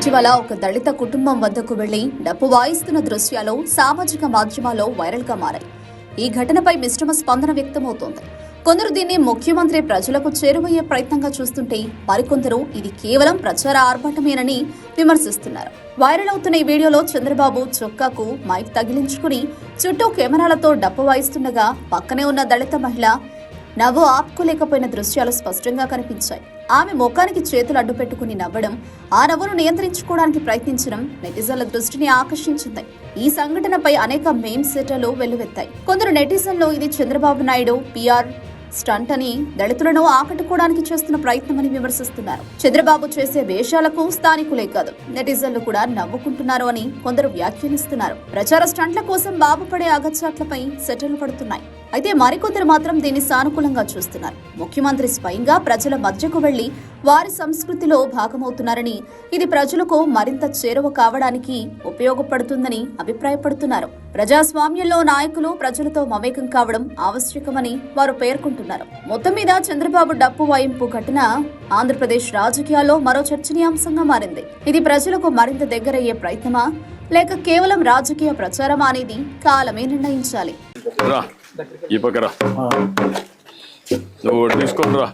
ఇటీవల ఒక దళిత కుటుంబం వద్దకు వెళ్ళి డప్పు వాయిస్తున్న దృశ్యాలు సామాజిక మాధ్యమాల్లో వైరల్గా మారాయి. ఈ ఘటనపై మిశ్రమ స్పందన వ్యక్తమవుతోంది. కొందరు దీన్ని ముఖ్యమంత్రి ప్రజలకు చేరువయ్యే ప్రయత్నంగా చూస్తుంటే మరికొందరు ఇది కేవలం ప్రచార ఆర్భటమేనని విమర్శిస్తున్నారు. వైరల్ అవుతున్న ఈ వీడియోలో చంద్రబాబు చొక్కాకు మైక్ తగిలించుకుని చుట్టూ కెమెరాలతో డప్పు వాయిస్తుండగా పక్కనే ఉన్న దళిత మహిళ నవ్వు ఆపుకోలేకపోయిన దృశ్యాలు స్పష్టంగా కనిపించాయి. ఆమె ముఖానికి చేతులు అడ్డుపెట్టుకుని నవ్వడం ఆ నవ్వును నియంత్రించుకోవడానికి ప్రయత్నించడం నెటిజన్ల దృష్టిని ఆకర్షించింది. ఈ సంఘటనపై అనేక మేమ్ సెటర్లు వెల్లువెత్తాయి. కొందరు నెటిజన్లు ఇది చంద్రబాబు నాయుడు పిఆర్ స్టంట్ అని దళితులను ఆకట్టుకోవడానికి చేస్తున్న ప్రయత్నమని విమర్శిస్తున్నారు. చంద్రబాబు చేసే వేషాలకు స్థానికులే కాదు నెటిజన్లు కూడా నవ్వుకుంటున్నారు అని కొందరు వ్యాఖ్యానిస్తున్నారు. ప్రచార స్టంట్ల కోసం బాబు పడే అగచాట్లపై సెటర్లు పడుతున్నాయి. అయితే మరికొందరు మాత్రం దీన్ని సానుకూలంగా చూస్తున్నారు. ముఖ్యమంత్రి స్వయంగా ప్రజల మధ్యకు వెళ్ళి వారి సంస్కృతిలో భాగమవుతున్నారని ఇది ప్రజలకు మరింత చేరువ కావడానికి ఉపయోగపడుతుందని అభిప్రాయపడుతున్నారు. ప్రజాస్వామ్యంలో నాయకులు ప్రజలతో మమేకం కావడం ఆవశ్యకమని వారు పేర్కొంటున్నారు. మొత్తం మీద చంద్రబాబు డప్పు వాయింపు ఘటన ఆంధ్రప్రదేశ్ రాజకీయాల్లో మరో చర్చనీయాంశంగా మారింది. ఇది ప్రజలకు మరింత దగ్గరయ్యే ప్రయత్నమా? లేక కేవలం రాజకీయ ప్రచారమా అనేది కాలమే నిర్ణయించాలి. రా. ఈ పక్క రా. నువ్వు తీసుకొని రా.